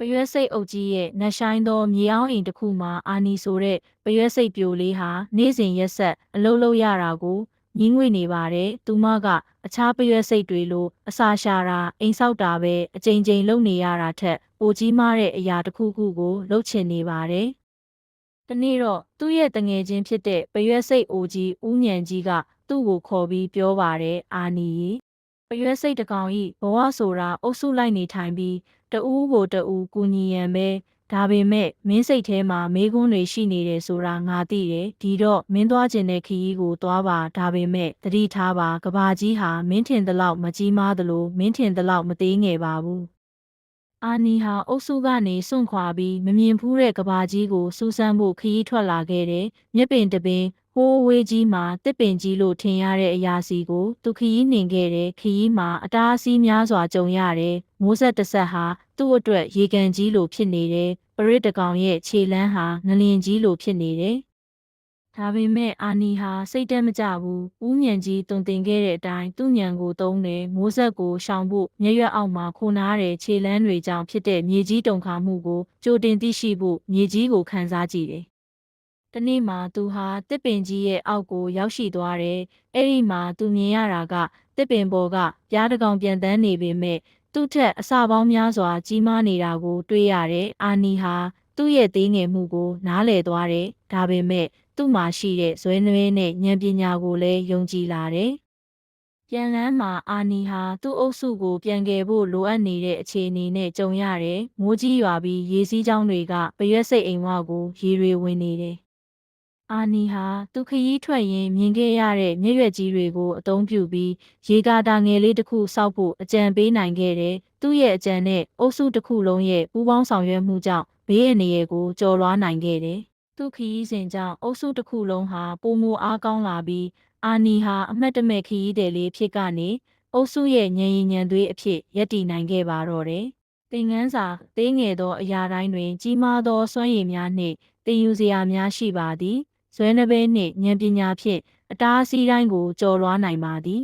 ပရွက်စိတ်အုပ်ကြီးရဲ့နတ်ဆိုင်သောမြေအောင်အိမ်တစ်ခုမှာအာနီဆိုတဲ့ပရွက်စိတ်ပြိုလေးဟာနေ့စဉ်ရက်ဆက်အလုပ်လုပ်ရတာကိုညင်းငွေနေပါတယ်။သူမကအခြားပရွက်စိတ်တွေလိုအစာရှာတာအိမ်ဆောက်တာပဲအကြိမ်ကြိမ်လုပ်နေရတာထက်ပိုကြီးမားတဲ့အရာတစ်ခုခုကိုလုပ်ချင်နေပါတယ်။တနေ့တော့သူ့ရဲ့တငယ်ချင်းဖြစ်တဲ့ပရွက်စိတ်အိုကြီးဦးညံကြီးကသူ့ကိုခေါ်ပြီးပြောပါတယ်အာနီရေပရွက်စိတ်တကောင်ဤဘဝဆိုတာအုပ်စုလိုက်နေထိုင်ပြီး တဦးကိုတဦးကူညီရန်ပဲဒါပေမဲ့မင်းစိတ်ထဲမှာမေးခွန်းတွေရှိနေတယ်ဆိုတာငါသိတယ်ဒီတော့မင်းသွားခြင်းတဲ့ခရီးကိုသွားပါဒါပေမဲ့သတိထားပါကဘာကြီးဟာမင်းထင်သလောက်မကြီးမားသလိုမင်းထင်သလောက်မသေးငယ်ပါဘူးအာနီဟာအုပ်စုကနေစွန့်ခွာပြီးမမြင်ဖူးတဲ့ကဘာကြီးကိုစူးစမ်းဖို့ခရီးထွက်လာခဲ့တယ်မြက်ပင်တပင် ဟိုးဝေးကြီးမှာတစ်ပင်ကြီးလို့ထင်ရတဲ့အရာစီကိုသူခရီးနှင်ခဲ့တယ်ခရီးမှာအတားအဆီးများစွာကြုံရတယ်မိုးဆက်တစ်ဆက်ဟာသူ့အတွက်ရေကန်ကြီးလို့ဖြစ်နေတယ်ပရစ်တကောင်ရဲ့ခြေလန်းဟာငလင်ကြီးလို့ဖြစ်နေတယ်ဒါပေမဲ့အာနီဟာစိတ်တက်မကြဘူးဦးညံကြီးတုံတင်ခဲ့တဲ့အတိုင်းသူ့ညံကိုတုံးတယ်မိုးဆက်ကိုရှောင်ဖို့မျက်ရွက်အောက်မှာခိုနားတဲ့ခြေလန်းတွေကြောင့်ဖြစ်တဲ့မြေကြီးတုန်ခါမှုကိုကြိုတင်သိရှိဖို့မြေကြီးကိုခန်းစားကြည့်တယ် တနေ့မှာသူဟာတစ်ပင်ကြီးရဲ့အောက်ကိုရောက်ရှိသွားတယ်။အဲ့ဒီမှာသူမြင်ရတာကတစ်ပင်ပေါ်ကပြားတစ်ကောင်ပြန်တန်းနေပေမဲ့သူ့ထက်အစပေါင်းများစွာကြီးမားနေတာကိုတွေ့ရတယ်။အာနီဟာသူ့ရဲ့သေးငယ်မှုကိုနားလည်သွားတယ်။ဒါပေမဲ့သူ့မှာရှိတဲ့ဇွဲနွဲနဲ့ဉာဏ်ပညာကိုလည်းယုံကြည်လာတယ်။ပြန်လန်းမှာအာနီဟာသူ့အုပ်စုကိုပြန်ကယ်ဖို့လိုအပ်နေတဲ့အခြေအနေနဲ့ကြုံရတယ်။မိုးကြီးရွာပြီးရေစည်းကြောင်းတွေကပရွက်စိတ်အိမ်ဝကိုရေတွေဝင်နေတယ်။ အာနီဟာသူခရီးထွက်ရင်းမြင်ခဲ့ရတဲ့မျက်ရွက်ကြီးတွေကိုအသုံးပြုပြီးရေကာတာငယ်လေးတစ်ခုစောက်ဖို့အကြံပေးနိုင်ခဲ့တယ်။သူ့ရဲ့အကြံနဲ့အုပ်စုတစ်ခုလုံးရဲ့ပူးပေါင်းဆောင်ရွက်မှုကြောင့်ဘေးအန္တရာယ်ကိုကျော်လွှားနိုင်ခဲ့တယ်။သူခရီးစဉ်ကြောင့်အုပ်စုတစ်ခုလုံးဟာပုံမအားကောင်းလာပြီးအာနီဟာအမတ်တမဲ့ခရီးတယ်လေးဖြစ်ကနေအုပ်စုရဲ့ညင်ရင်ညံသွေးအဖြစ်ရပ်တည်နိုင်ခဲ့ပါတော့တယ်။သင်ငန်းစာသေးငယ်သောအရာတိုင်းတွင် ကြီးမားသောစွမ်းရည်များနှင့်သင်ယူစရာများရှိပါသည် ဇွဲနှဘဲနှင့်ဉာဏ်ပညာဖြင့်အတားအဆီးတိုင်းကိုကျော်လွှားနိုင်ပါသည်